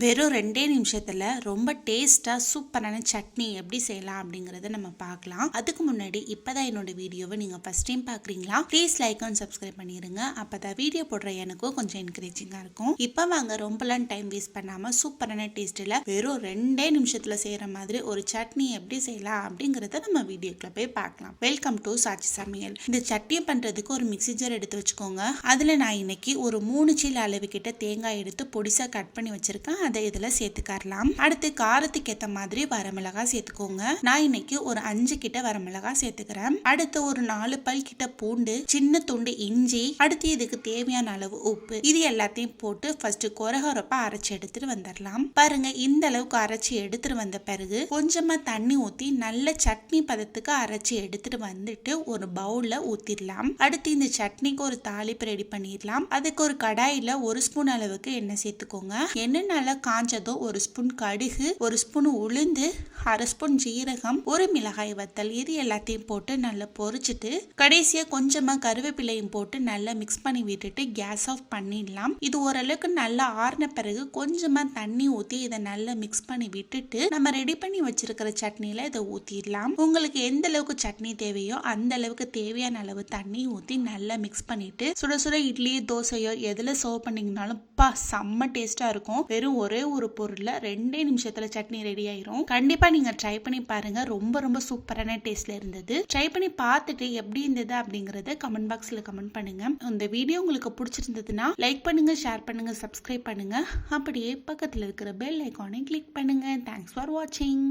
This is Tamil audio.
வெறும் ரெண்டே நிமிஷத்தில் ரொம்ப டேஸ்ட்டாக சூப்பரான சட்னி எப்படி செய்யலாம் அப்படிங்கிறத நம்ம பார்க்கலாம். அதுக்கு முன்னாடி இப்போ தான் என்னோட வீடியோவை நீங்கள் ஃபஸ்ட் டைம் பார்க்குறீங்களா? ப்ளீஸ் லைக் அண்ட் சப்ஸ்கிரைப் பண்ணிடுங்க அப்போ தான் வீடியோ போடுற எனக்கும் கொஞ்சம் என்கரேஜிங்காக இருக்கும். இப்போ வாங்க ரொம்பலாம் டைம் வேஸ்ட் பண்ணாமல் சூப்பரான டேஸ்ட்டில் வெறும் ரெண்டே நிமிஷத்தில் செய்கிற மாதிரி ஒரு சட்னி எப்படி செய்யலாம் அப்படிங்கிறத நம்ம வீடியோக்குள்ள போய் பார்க்கலாம். வெல்கம் டு சாட்சி சமையல். இந்த சட்னி பண்ணுறதுக்கு ஒரு மிக்ஸி ஜார் எடுத்து வச்சுக்கோங்க. அதில் நான் இன்னைக்கு ஒரு மூணு சீல அளவு கிட்ட தேங்காய் எடுத்து பொடிசாக கட் பண்ணி வச்சுருக்கேன். அதை இதில் சேர்த்துக்கரலாம். அடுத்து காரத்துக்கு ஏற்ற மாதிரி வரமிளகாய் சேர்த்துக்கோங்க. நான் இன்னைக்கு ஒரு அஞ்சு கிட்ட வரமிளகாய் சேர்த்துக்கிறேன். அடுத்து ஒரு நாலு பல் கிட்ட பூண்டு சின்ன துண்டு இஞ்சி அடுத்து இதுக்கு தேவையான அளவு உப்பு. இது எல்லாத்தையும் போட்டு ஃபர்ஸ்ட் கொரகொரப்பா அரைச்சி எடுத்துட்டு வந்துடலாம் பாருங்க இந்த அளவுக்கு அரைச்சி எடுத்துட்டு வந்த பிறகு கொஞ்சமா தண்ணி ஊத்தி நல்ல சட்னி பதத்துக்கு அரைச்சி எடுத்துட்டு வந்துட்டு ஒரு பவுல்ல ஊத்திடலாம் அடுத்து இந்த சட்னிக்கு ஒரு தாளிப்பு ரெடி பண்ணிடலாம் அதுக்கு ஒரு கடாயில ஒரு ஸ்பூன் அளவுக்கு எண்ணெய் சேர்த்துக்கோங்க. எண்ணெய் நல்லா காஞ்சதும் ஒரு ஸ்பூன் கடுகு ஒரு ஸ்பூன் உளுந்து அரை ஸ்பூன் ஜீரகம் ஒரு மிளகாய் வத்தல் இது எல்லாத்தையும் போட்டு நல்லா பொரிச்சிட்டு கடைசியா கொஞ்சமா கருவேப்பிலையும் போட்டு நல்லா மிக்ஸ் பண்ணி விட்டுட்டு கேஸ் ஆஃப் பண்ணிடலாம். இது ஓரளவுக்கு நல்லா ஆறின பிறகு கொஞ்சமா தண்ணி ஊத்தி இதை நல்லா மிக்ஸ் பண்ணி விட்டுட்டு நம்ம ரெடி பண்ணி வச்சிருக்கிற சட்னியில் இதை ஊத்திடலாம். உங்களுக்கு எந்த அளவுக்கு சட்னி தேவையோ அந்த அளவுக்கு தேவையான அளவு தண்ணி ஊத்தி நல்லா மிக்ஸ் பண்ணிட்டு சுட சுட இட்லி தோசையோ எதுல சர்வ் பண்ணீங்கனாலும் பா செம்ம டேஸ்டா இருக்கும். வெறும் ஒரே ஒரு பொருள்ல ரெண்டே நிமிஷத்துல சட்னி ரெடி ஆயிரும். கண்டிப்பா நீங்க ட்ரை பண்ணி பாருங்க. ரொம்ப ரொம்ப சூப்பரான டேஸ்ட்ல இருந்தது. ட்ரை பண்ணி பார்த்துட்டு எப்படி இருந்தது அப்படிங்கறத கமெண்ட் பாக்ஸ்ல கமெண்ட் பண்ணுங்க. இந்த வீடியோ உங்களுக்கு பிடிச்சிருந்ததுன்னா லைக் பண்ணுங்க ஷேர் பண்ணுங்க சப்ஸ்கிரைப் பண்ணுங்க. அப்படியே பக்கத்துல இருக்கிற பெல் ஐக்கானை கிளிக் பண்ணுங்க. தேங்க்ஸ் ஃபார் வாட்சிங்